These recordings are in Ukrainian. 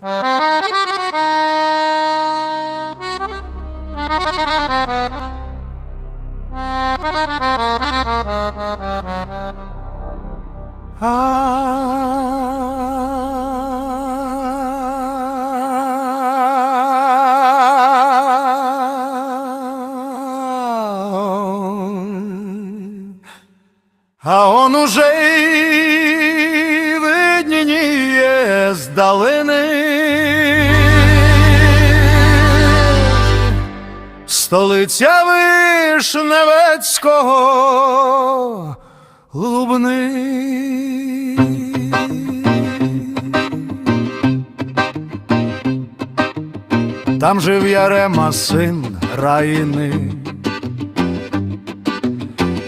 А он уже видніє здалини. Столиця Вишневецького Лубни. Там жив Ярема син Раїни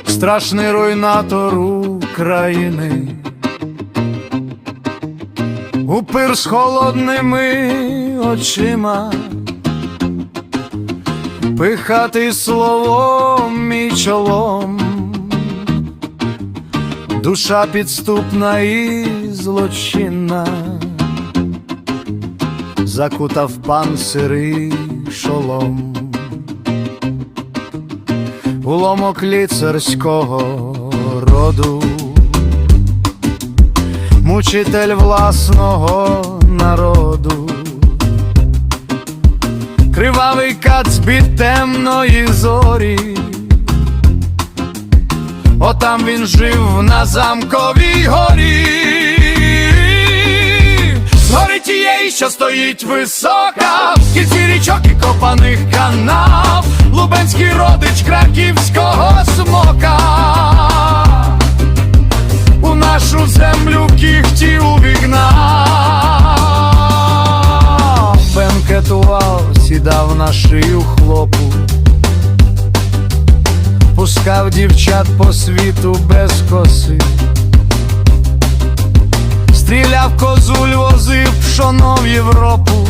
страшний руйнатор України. Упир з холодними очима, пихати словом мій чолом, душа підступна і злочинна, закутав панцирий шолом. Уломок ліцарського роду, мучитель власного народу, кривавий кацбіт темної зорі, отам він жив на замковій горі, згори тієї, що стоїть висока, в кільці річок і копаних канав, Лубенський родич краківського смока. На шию хлопу, пускав дівчат по світу без коси. Стріляв козуль, возив пшоно в Європу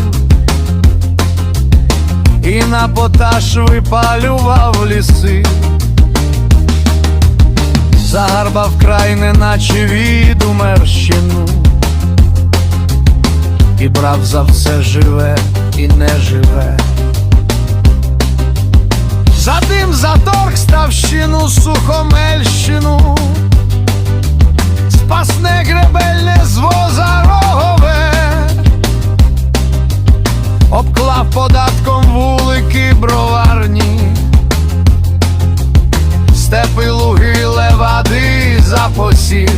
і на поташ випалював ліси, загарбав край, неначе від умерщину, і брав за все живе і не живе. Комельщину спасне гребельне звоза воза рогове, обклав податком вулики броварні, степи луги левади запосів,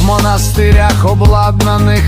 в монастирях обладнаних.